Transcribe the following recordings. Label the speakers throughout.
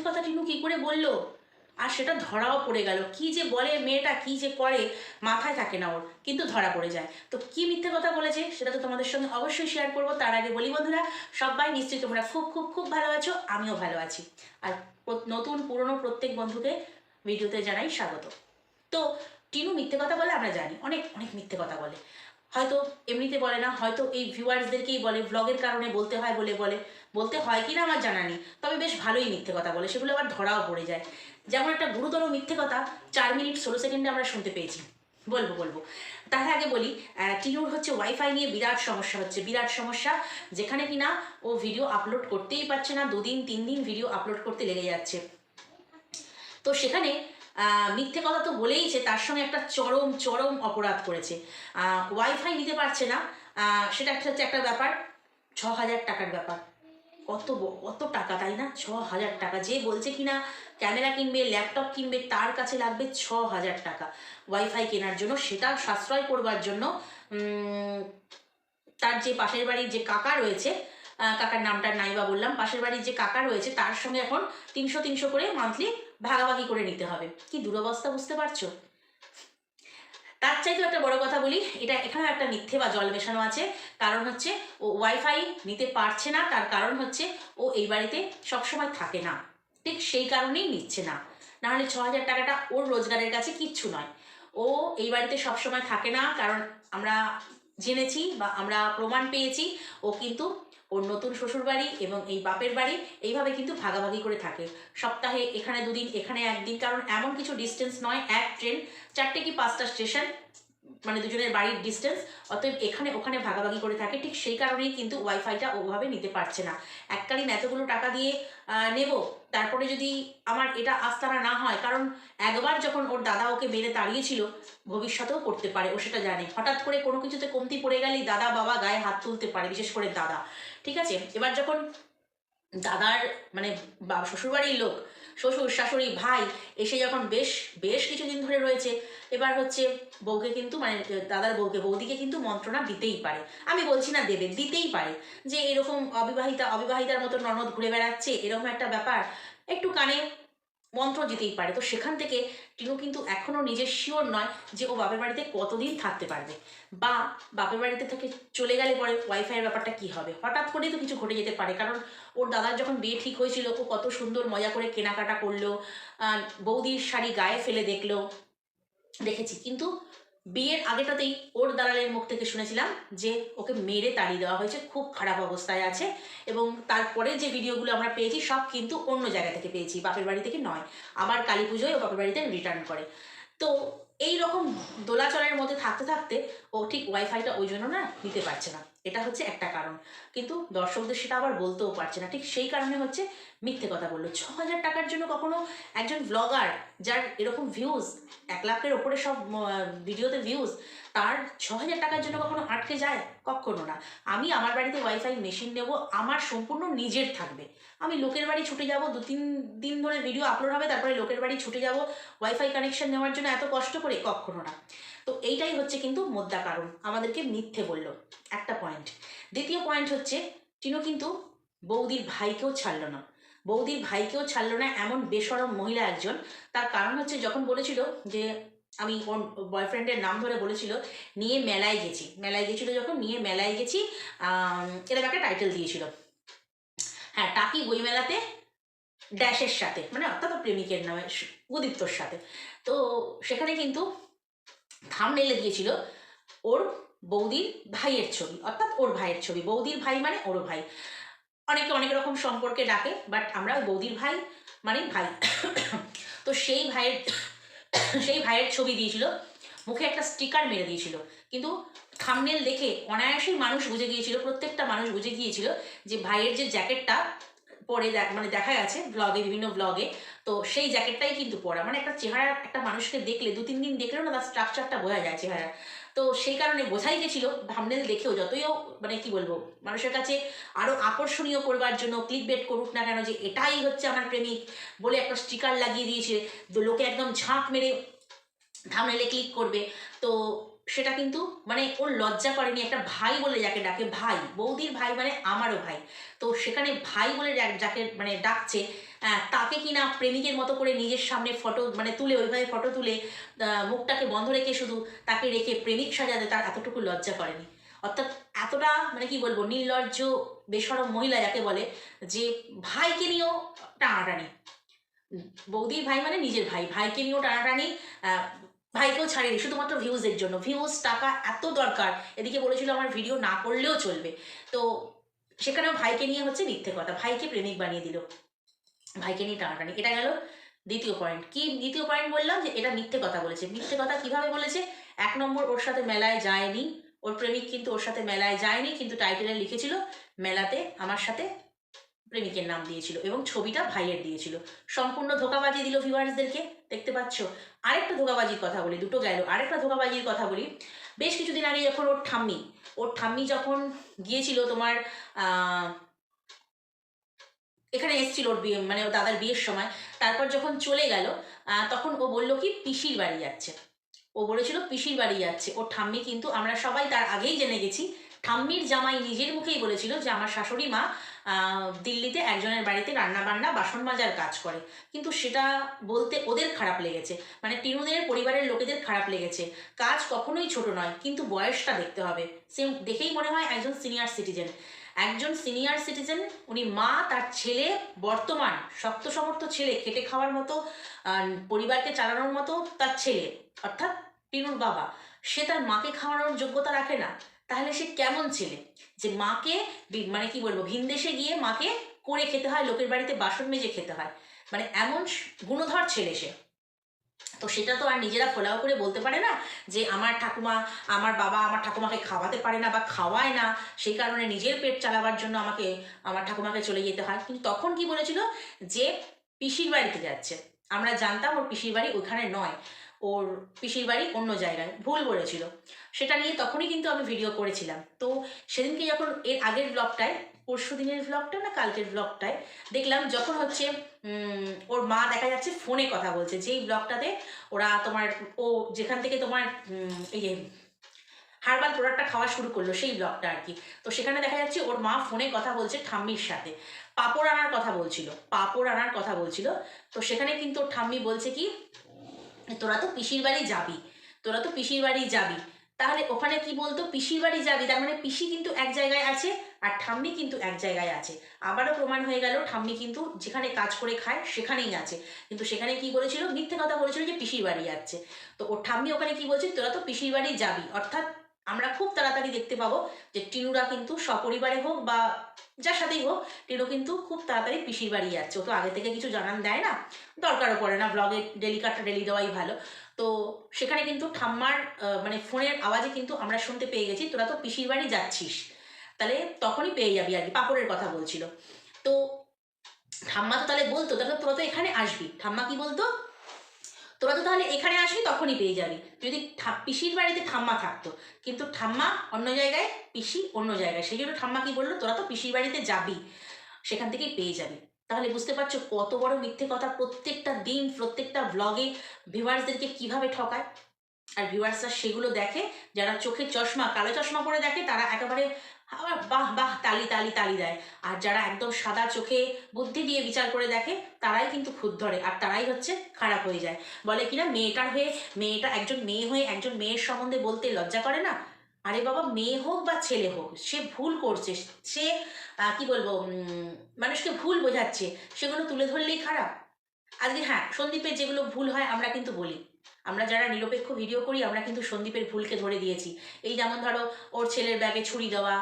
Speaker 1: মিথ্যে কথা টিনু কী করে বলল? আর সেটা ধরাও পড়ে গেল। কি যে বলে মেয়েটা, কি যে করে, মাথায় থাকে না ওর, কিন্তু ধরা পড়ে যায়। তো কি মিথ্যে কথা বলেছে, সেটা তো তোমাদের সঙ্গে অবশ্যই শেয়ার করব। তার আগে বলি বন্ধুরা, সবাই নিশ্চয়ই তোমরা খুব খুব খুব ভালো আছো, আমিও ভালো আছি। আর নতুন, পুরনো প্রত্যেক বন্ধুকে ভিডিওতে জানাই স্বাগত। তো টিনু মিথ্যে কথা বলে আমরা জানি, অনেক অনেক মিথ্যে কথা বলে। হয়তো এমনিতে বলে না, হয়তো এই ভিউয়ার্সদেরকেই বলে ব্লগের কারণে বলতে হয় বলে বলে, বলতে হয় কি না আমার জানা নেই, তবে বেশ ভালোই মিথ্যে কথা বলে, সেগুলো আবার ধরাও পড়ে যায়। যেমন একটা গুরুতর মিথ্যে কথা, চার মিনিট ষোলো সেকেন্ডে আমরা শুনতে পেয়েছি। বলব বলব। তার আগে বলি টিনুর হচ্ছে ওয়াইফাই নিয়ে বিরাট সমস্যা হচ্ছে, বিরাট সমস্যা, যেখানে কিনা ও ভিডিও আপলোড করতেই পারছে না, দুদিন, তিন দিন ভিডিও আপলোড করতে লেগে যাচ্ছে। তো সেখানে মিথ্যে কথা তো বলেইছে, তার সঙ্গে একটা চরম চরম অপরাধ করেছে। ওয়াইফাই নিতে পারছে না। সেটা একটা হচ্ছে একটা ব্যাপার, ছ হাজার টাকার ব্যাপার। কত ব- কত টাকা, তাই না? ছ হাজার টাকা। যে বলছে কিনা, ক্যামেরা কিনবে, ল্যাপটপ কিনবে, তার কাছে লাগবে ছ হাজার টাকা ওয়াইফাই কেনার জন্য। সেটা সাশ্রয় করবার জন্য তার যে পাশের বাড়ির যে কাকা রয়েছে কাকার নামটা নাইবা বললাম, পাশের বাড়ির যে কাকা রয়েছে, তার সঙ্গে এখন তিনশো তিনশো করে মান্থলি ভাগাভাগি করে নিতে হবে। কি দুরবস্থা বুঝতে পারছ? তার চাইতেও একটা বড় কথা বলি, এটা এখানেও একটা মিথ্যে বা জল মেশানো আছে। কারণ হচ্ছে, ও ওয়াইফাই নিতে পারছে না, তার কারণ হচ্ছে, ও এই বাড়িতে সবসময় থাকে না। ঠিক সেই কারণেই নিচ্ছে না। নাহলে ছ হাজার টাকাটা ওর রোজগারের কাছে কিচ্ছু নয়। ও এই বাড়িতে সবসময় থাকে না, কারণ আমরা জেনেছি বা আমরা প্রমাণ পেয়েছি, ও কিন্তু ওর নতুন শ্বশুর বাড়ি এবং এই বাপের বাড়ি এইভাবে কিন্তু ভাগাভাগি করে থাকে। সপ্তাহে এখানে দুদিন, এখানে একদিন, কারণ এমন কিছু ডিস্টেন্স নয়, এক ট্রেন চারটে কি পাঁচটা স্টেশন মানে দুজনের বাড়ির ডিস্টেন্স অতএব এখানে ওখানে ভাগাভাগি করে থাকে, ঠিক সেই কারণেই কিন্তু ওয়াইফাইটা ওভাবে নিতে পারছে না। এককালীন এতগুলো টাকা দিয়ে নেব, তারপরে যদি আমার এটা আস্তানা না হয়, কারণ একবার যখন ওর দাদা ওকে মেরে তাড়িয়েছিল, ভবিষ্যতেও করতে পারে, ও সেটা জানে। হঠাৎ করে কোনো কিছুতে কমতি পড়ে গেলেই দাদা বাবা গায়ে হাত তুলতে পারে, বিশেষ করে দাদা। ঠিক আছে? এবার যখন দাদার মানে শ্বশুরবাড়ির লোক, শ্বশুর, শাশুড়ি, ভাই এসে যখন বেশ বেশ কিছুদিন ধরে রয়েছে, এবার হচ্ছে বউকে কিন্তু মানে দাদার বউকে, বৌদিকে কিন্তু মন্ত্রণা দিতেই পারে। আমি বলছি না দেবে, দিতেই পারে। যে এরকম অবিবাহিতা, অবিবাহিতার মতো ননদ ঘুরে বেড়াচ্ছে, এরকম একটা ব্যাপার, একটু কানে মন্ত্র যেতেই পারে। তো সেখান থেকে টিনু কিন্তু এখনও নিজের শিওর নয় যে ও বাপের বাড়িতে কতদিন থাকতে পারবে। বা বাপের বাড়িতে থেকে চলে গেলে পরে ওয়াইফাইয়ের ব্যাপারটা কি হবে? হঠাৎ করেই তো কিছু ঘটে যেতে পারে। কারণ ওর দাদার যখন বিয়ে ঠিক হয়েছিল, ও কত সুন্দর মজা করে কেনাকাটা করল বৌদির শাড়ি গায়ে ফেলে দেখল, দেখেছি। কিন্তু বিয়ের আগেটাতেই ওর দালালের মুখ থেকে শুনেছিলাম যে ওকে মেরে তাড়িয়ে দেওয়া হয়েছে, খুব খারাপ অবস্থায় আছে এবং তারপরে যে ভিডিওগুলো আমরা পেয়েছি সব কিন্তু অন্য জায়গা থেকে পেয়েছি, বাপের বাড়ি থেকে নয়। আবার কালী পুজোয় ও বাপের বাড়িতে রিটার্ন করে। তো এই রকম দোলাচলের মধ্যে থাকতে থাকতে ও ঠিক ওয়াইফাইটা ওই জন্য না নিতে পারছে না। এটা হচ্ছে একটা কারণ। কিন্তু দর্শকদের সেটা আবার বলতেও পারছে না। ঠিক সেই কারণে হচ্ছে মিথ্যে কথা বলল। ছ হাজার টাকার জন্য কখনো একজন ব্লগার যার এরকম ভিউজ এক লাখের ওপরে সব ভিডিওতে ভিউজ তার ছ হাজার টাকার জন্য কখনো আটকে যায়? কখনো না। আমি আমার বাড়িতে ওয়াইফাই মেশিন নেব, আমার সম্পূর্ণ নিজের থাকবে। আমি লোকের বাড়ি ছুটে যাব দু তিন দিন ধরে ভিডিও আপলোড হবে, তারপরে লোকের বাড়ি ছুটে যাব, ওয়াইফাই কানেকশন নেওয়ার জন্য এত কষ্ট করে কখনো না। তো এইটাই হচ্ছে কিন্তু মোদ্দা কারণ। আমাদেরকে মিথ্যে বলল। একটা পয়েন্ট দ্বিতীয় পয়েন্ট হচ্ছে, টিনো কিন্তু বৌদির ভাইকেও ছাড়লো না। বৌদির ভাইকেও ছাড়লো না এমন বেসরম মহিলা একজন। তার কারণ হচ্ছে যখন বলেছিল যে, আমি ওর বয়ফ্রেন্ডের নাম ধরে বলেছিল, নিয়ে মেলায় গেছি। মেলায় গেছিল যখন, নিয়ে মেলায় গেছি। এরকম একটা টাইটেল দিয়েছিল। হ্যাঁ টাকি বইমেলাতে ড্যাশের সাথে মানে অর্থাৎ প্রেমিকের নামে উদিত্যর সাথে। তো সেখানে কিন্তু থামনেলে দিয়েছিল ওর বৌদির ভাইয়ের ছবি, অর্থাৎ ওর ভাইয়ের ছবি। বৌদির ভাই মানে ওর ভাই। অনেকে অনেক রকম সম্পর্কে ডাকে বাট আমরা বৌদির ভাই মানে ভাই। তো সেই ভাইয়ের সেই ভাইয়ের ছবি দিয়েছিল, মুখে একটা স্টিকার মেরে দিয়েছিল। কিন্তু থামনেল দেখে অনায়াসেই মানুষ বুঝে গিয়েছিল, প্রত্যেকটা মানুষ বুঝে গিয়েছিল যে ভাইয়ের যে জ্যাকেটটা পরে মানে দেখা গেছে ব্লগে বিভিন্ন ব্লগে তো সেই জ্যাকেটটাই কিন্তু পরা। মানে একটা চেহারা, একটা মানুষকে দেখলে, দু, তিন দিন দেখলেও না তার স্ট্রাকচারটা বোঝা যায় চেহারা। তো সেই কারণে বোঝাই গেছিল থামনেল দেখেও যতই মানে কি বলব, মানুষের কাছে আরও আকর্ষণীয় করবার জন্য ক্লিক বেট করুক না কেন যে এটাই হচ্ছে আমার প্রেমিক বলে একটা স্টিকার লাগিয়ে দিয়েছে। লোকে একদম ঝাঁক মেরে থামনেলে ক্লিক করবে। তো সেটা কিন্তু মানে ওর লজ্জা করেনি, একটা ভাই বলে যাকে ডাকে, ভাই, বৌদির ভাই মানে আমারও ভাই। তো সেখানে ভাই বলে যাকে মানে ডাকছে তাকে কিনা প্রেমিকের মতো করে নিজের সামনে ফটো মানে তুলে, ওইভাবে ফটো তুলে মুখটাকে বন্ধ রেখে শুধু তাকে রেখে প্রেমিক সাজাতে তার এতটুকু লজ্জা করেনি। অর্থাৎ এতটা মানে কি বলব, নির্লজ্জ, বেসরম মহিলা যাকে বলে যে ভাইকে নিয়েও টানাটানি। বৌদির ভাই মানে নিজের ভাই, ভাইকে নিয়েও টানাটানি ভাইকেও ছাড়েনি, শুধুমাত্র ভিউজের জন্য। ভিউজ টাকা এত দরকার। এদিকে বলেছিল আমার ভিডিও না করলেও চলবে। তো সেখানেও ভাইকে নিয়ে হচ্ছে মিথ্যে কথা। ভাইকে প্রেমিক বানিয়ে দিল। ভাইকে নিয়ে টানাটানি। এটা গেল দ্বিতীয় পয়েন্ট কি দ্বিতীয় পয়েন্ট বললাম যে এটা মিথ্যে কথা বলেছে। মিথ্যে কথা কীভাবে বলেছে? এক নম্বর, ওর সাথে মেলায় যায়নি। ওর প্রেমিক কিন্তু ওর সাথে মেলায় যায়নি, কিন্তু টাইটেলে লিখেছিল, মেলাতে আমার সাথে প্রেমিকের নাম দিয়েছিল এবং ছবিটা ভাইয়ের দিয়েছিল। সম্পূর্ণ ধোকাবাজি দিল ভিউয়ার্সদেরকে, দেখতে পাচ্ছ? আরেকটা ধোকাবাজির কথা বলি, দুটো গেল। আরেকটা ধোকাবাজির কথা বলি। বেশ কিছুদিন আগে যখন ওর ঠাম্মি ওর ঠাম্মি যখন গিয়েছিল তোমার এখানে এসেছিল ওর বিয়ে মানে ওর দাদার বিয়ের সময়, তারপর যখন চলে গেল তখন ও বলল কি, পিসির বাড়ি যাচ্ছে। ও বলেছিল, পিসির বাড়ি যাচ্ছে। ওর ঠাম্মি কিন্তু আমরা সবাই তার আগেই জেনে গেছি ঠাম্মির জামাই নিজের মুখেই বলেছিল যে আমার শাশুড়ি মা দিল্লিতে একজনের বাড়িতে রান্না বান্না বাসন মাজার কাজ করে। কিন্তু সেটা বলতে ওদের খারাপ লেগেছে। মানে টিনুদের পরিবারের লোকেদের খারাপ লেগেছে। কাজ কখনোই ছোট নয়, কিন্তু বয়সটা দেখতে হবে। সে দেখেই মনে হয় একজন সিনিয়র সিটিজেন একজন সিনিয়র সিটিজেন উনি মা, তার ছেলে, বর্তমান শক্ত সমর্থ ছেলে, খেটে খাওয়ার মতো পরিবারকে চালানোর মতো তার ছেলে, অর্থাৎ টিনুর বাবা। সে তার মাকে খাওয়ানোর যোগ্যতা রাখে না। তাহলে সে কেমন ছেলে? যে মাকে মানে কি বলব ভিনদেশে গিয়ে মাকে করে খেতে হয়, লোকের বাড়িতে বাসন মেজে খেতে হয়। মানে এমন গুণধর ছেলে সে। তো সেটা তো আর নিজেরা ফোলাও করে বলতে পারে না যে আমার ঠাকুমা, আমার বাবা আমার ঠাকুমাকে খাওয়াতে পারে না বা খাওয়ায় না, সেই কারণে নিজের পেট চালাবার জন্য আমাকে, আমার ঠাকুমাকে চলে যেতে হয়। কিন্তু তখন কি বলেছিল? যে পিসির বাড়িতে যাচ্ছে। আমরা জানতাম ওর পিসির বাড়ি ওখানে নয়। ওর পিসির বাড়ি অন্য জায়গায়, ভুল বলেছিল। সেটা নিয়ে তখনই কিন্তু আমি ভিডিও করেছিলাম। তো সেদিনকে যখন এর আগের ব্লগটায় পরশু দিনের ব্লগটা না কালকের ব্লগটায় দেখলাম যখন হচ্ছে ওর মা দেখা যাচ্ছে ফোনে কথা বলছে, যেই ব্লগটাতে ওরা তোমার, ও যেখান থেকে তোমার এই যে হার্বাল প্রোডাক্টটা খাওয়া শুরু করল, সেই ব্লগটা আর কি। তো সেখানে দেখা যাচ্ছে ওর মা ফোনে কথা বলছে ঠাম্মির সাথে। পাপড় আনার কথা বলছিল, পাপড় আনার কথা বলছিল। তো সেখানে কিন্তু ওর ঠাম্মি বলছে কি তোরা তো পিসির বাড়ি যাবি, তোরা তো পিসির বাড়ি যাবি। তাহলে ওখানে কি বলতো? পিসির বাড়ি যাবি, তার মানে পিসি কিন্তু এক জায়গায় আছে আর ঠাম্মি কিন্তু এক জায়গায় আছে। আবারও প্রমাণ হয়ে গেল, ঠাম্মি কিন্তু যেখানে কাজ করে খায় সেখানেই আছে। কিন্তু সেখানে কি বলেছিল? মিথ্যে কথা বলেছিল যে পিসির বাড়ি যাচ্ছে। তো ওর ঠাম্মি ওখানে কি বলছে? তোরা তো পিসির বাড়ি যাবি, অর্থাৎ আমরা খুব তাড়াতাড়ি দেখতে পাবো যে টিনুরা কিন্তু সপরিবারে হোক বা যার সাথেই হোক, টিনু কিন্তু খুব তাড়াতাড়ি পিসির বাড়ি যাচ্ছে। ও তো আগে থেকে কিছু জানান দেয় না, দরকারও পড়ে না ব্লগে ডেলি কাটটা ডেলি দেওয়াই ভালো। তো সেখানে কিন্তু ঠাম্মার মানে ফোনের আওয়াজে কিন্তু আমরা শুনতে পেয়ে গেছি, তোরা তো পিসির বাড়ি যাচ্ছিস। তাহলে তখনই পেয়ে যাবি আর কি, পাপড়ের কথা বলছিল। তো ঠাম্মা তো তাহলে বলতো, তাহলে তোরা তো এখানে আসবি। ঠাম্মা কি বলতো তোরা তো তাহলে এখানে আসবি তখনই পেয়ে যাবি। যদি পিসির বাড়িতে ঠাম্মা থাকতো। কিন্তু ঠাম্মা অন্য জায়গায়, পিসি অন্য জায়গায়। সেই জন্য ঠাম্মা কি বলল, তোরা তো পিসির বাড়িতে যাবি, সেখান থেকেই পেয়ে যাবি। তাহলে বুঝতে পারছ কত বড় মিথ্যে কথা প্রত্যেকটা দিন, প্রত্যেকটা ব্লগে ভিউয়ার্সদেরকে কীভাবে ঠকায়। আর ভিউয়ার্সরা সেগুলো দেখে, যারা চোখের চশমা, কালো চশমা পরে দেখে, তারা একেবারে আবার বাহ বাহ, তালি তালি তালি দেয়। আর যারা একদম সাদা চোখে বুদ্ধি দিয়ে বিচার করে দেখে, তারাই কিন্তু খুদ ধরে, আর তারাই হচ্ছে খারাপ হয়ে যায়। বলে কিনা মেয়েটার হয়ে, মেয়েটা একজন মেয়ে হয়ে একজন মেয়ের সম্বন্ধে বলতে লজ্জা করে না? আরে বাবা, মেয়ে হোক বা ছেলে হোক, সে ভুল করছে। সে কি বলব মানুষকে ভুল বোঝাচ্ছে। সেগুলো তুলে ধরলেই খারাপ। আজকে হ্যাঁ সন্দীপের যেগুলো ভুল হয়, আমরা কিন্তু বলি। আমরা যারা নিরপেক্ষ ভিডিও করি, আমরা কিন্তু সন্দীপের ভুলকে ধরে দিয়েছি। এই যেমন ধরো, ওর ছেলের ব্যাগে ছুরি দেওয়া,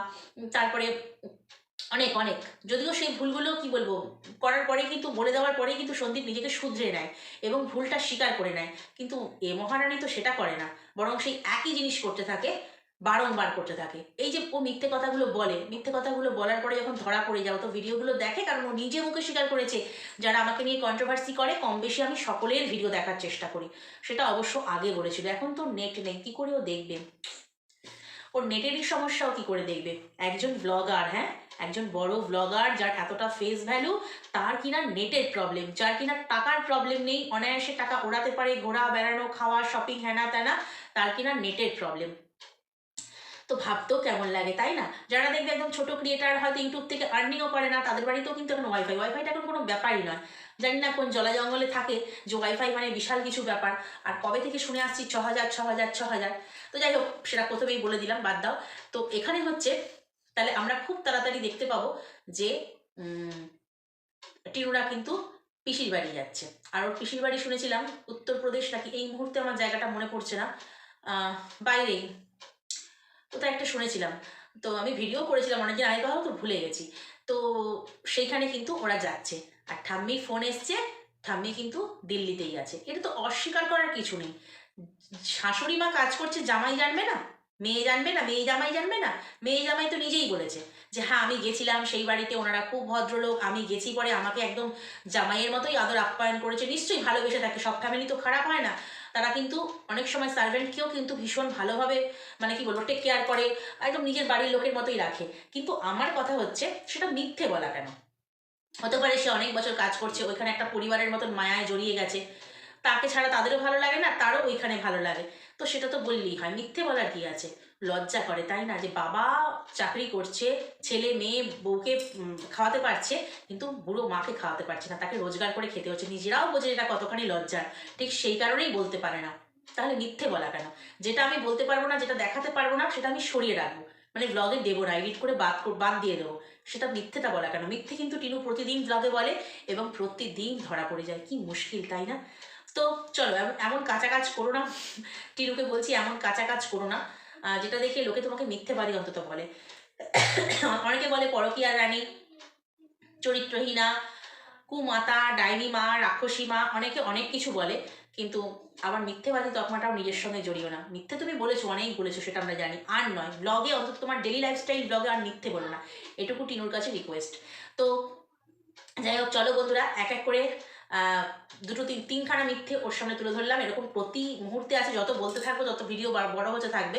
Speaker 1: তারপরে অনেক অনেক। যদিও সেই ভুলগুলো, কি বলব, করার পরে কিন্তু বলে দেওয়ার পরে কিন্তু সন্দীপ নিজেকে শুধরে নেয় এবং ভুলটা স্বীকার করে নেয়। কিন্তু এ মহারানী তো সেটা করে না, বরং সেই একই জিনিস করতে থাকে বারংবার করতে থাকে। এই যে ও মিথ্যে কথাগুলো বলে, মিথ্যে কথাগুলো বলার পরে যখন ধরা পড়ে যাও তো ভিডিওগুলো দেখে, কারণ ও নিজে মুখে স্বীকার করেছে, যারা আমাকে নিয়ে কন্ট্রোভার্সি করে কম বেশি আমি সকলের ভিডিও দেখার চেষ্টা করি। সেটা অবশ্য আগে বলেছিল। এখন তো নেট নেই, কী করে ও দেখবে? ওর নেটেরই সমস্যাও কি করে দেখবে? একজন ব্লগার হ্যাঁ? একজন বড় ব্লগার যার এতটা ফেস ভ্যালু তার কিনা নেটের প্রবলেম যার কিনা টাকার প্রবলেম নেই, অনায়াসে টাকা ওড়াতে পারে, ঘোরা, বেড়ানো, খাওয়া শপিং হ্যানা ত্যানা তার কিনা নেটের প্রবলেম তো ভাবতেও কেমন লাগে তাই না? যারা দেখবে একদম ছোট ক্রিয়েটার হয়তো ইউটিউব থেকে আর্নিংও করে না তাদের বাড়িতেও কিন্তু এখন ওয়াইফাই ওয়াইফাইটা এখন কোনো ব্যাপারই নয়। জানি না কোন জলা জঙ্গলে থাকে যে ওয়াইফাই মানে বিশাল কিছু ব্যাপার আর কবে থেকে শুনে আসছি ছ হাজার ছ হাজার ছ হাজার? তো যাই হোক সেটা প্রথমেই বলে দিলাম বাদ দাও। তো এখানে হচ্ছে তাহলে আমরা খুব তাড়াতাড়ি দেখতে পাবো যে টিনুরা কিন্তু পিসির বাড়ি যাচ্ছে। আর ওর পিসির বাড়ি শুনেছিলাম উত্তরপ্রদেশ নাকি এই মুহূর্তে আমার জায়গাটা মনে পড়ছে না। আহ, বাইরেই কোথায় একটা শুনেছিলাম। তো আমি ভিডিও করেছিলাম অনেকদিন আগে কথা তো ভুলে গেছি। তো সেইখানে কিন্তু ওরা যাচ্ছে। আর ঠাম্মি ফোন এসছে, ঠাম্মি কিন্তু দিল্লিতেই আছে। এটা তো অস্বীকার করার কিছু নেই। শাশুড়ি মা কাজ করছে, জামাই জানবে না? মেয়ে জানবে না? মেয়ে জামাই জানবে না? মেয়ে জামাই তো নিজেই বলেছে যে হ্যাঁ আমি গেছিলাম সেই বাড়িতে, ওনারা খুব ভদ্রলোক, আমি গেছি পরে আমাকে একদম জামাইয়ের মতোই আদর আপ্যায়ন করেছে। নিশ্চয়ই ভালোবেসে থাকে, সব ফ্যামিলি তো খারাপ হয় না। তারা কিন্তু অনেক সময় সার্ভেন্টকেও কিন্তু ভীষণ ভালোভাবে মানে কি বলব টেক কেয়ার করে, একদম নিজের বাড়ির লোকের মতোই রাখে। কিন্তু আমার কথা হচ্ছে, সেটা মিথ্যে বলা কেন? হতে পারে সে অনেক বছর কাজ করছে, ওইখানে একটা পরিবারের মতন মায়ায় জড়িয়ে গেছে তাকে ছাড়া তাদেরও ভালো লাগে না, তারও ওইখানে ভালো লাগে। তো সেটা তো বললেই হয়, মিথ্যে বলার কি আছে? লজ্জা করে, তাই না? যে বাবা চাকরি করছে, ছেলে, মেয়ে, বউকে খাওয়াতে পারছে, কিন্তু বুড়ো মাকে খাওয়াতে পারছে না, তাকে রোজগার করে খেতে হচ্ছে। নিজেরাও বোঝে এটা কতখানি লজ্জার ঠিক সেই কারণেই বলতে পারে না। তাহলে মিথ্যে বলা কেন? যেটা আমি বলতে পারব না, যেটা দেখাতে পারব না, সেটা আমি সরিয়ে রাখব। মানে ব্লগে দেবো না এডিট করে বাদ বাদ দিয়ে দেবো। সেটা মিথ্যেটা বলা কেন? মিথ্যে কিন্তু টিনু প্রতিদিন ব্লগে বলে এবং প্রতিদিন ধরা পড়ে যায়। কি মুশকিল, তাই না? তো চলো, এমন- কাঁচা কাজ করো না। টিনুকে বলছি, এমন কাঁচা কাজ করো না। যেটা দেখে লোকে তোমাকে মিথ্যে মিথ্যেবাদী অন্তত বলে। অনেকে বলে পরকিয়া রানী, চরিত্রহীনা, কুমাতা ডাইনি মা রাক্ষসী মা অনেকে অনেক কিছু বলে, কিন্তু আবার মিথ্যেবাদী তকমাটাও নিজের সঙ্গে জড়িও না। মিথ্যে তুমি বলেছ, অনেক বলেছ, সেটা আমরা জানি। আর নয় ব্লগে অন্তত তোমার ডেলি লাইফস্টাইল ব্লগে আর মিথ্যে বলো না। এটুকু টিনুর কাছে রিকোয়েস্ট তো যাই হোক, চলো বন্ধুরা, এক এক করে দুটো তিন, তিনখানা মিথ্যে ওর সামনে তুলে ধরলাম। এরকম প্রতি মুহূর্তে আছে, যত বলতে থাকব, তত ভিডিও বড় হতে থাকবে।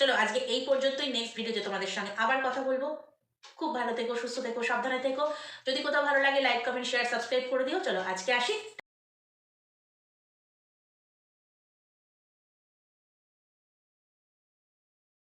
Speaker 1: চলো আজকে এই পর্যন্তই নেক্সট ভিডিওতে তোমাদের সঙ্গে আবার কথা বলব। খুব ভালো থেকো, সুস্থ থেকো, সাবধানে থেকো। যদি কোথাও ভালো লাগে লাইক কমেন্ট শেয়ার সাবস্ক্রাইব করে দিও। চলো আজকে আসি।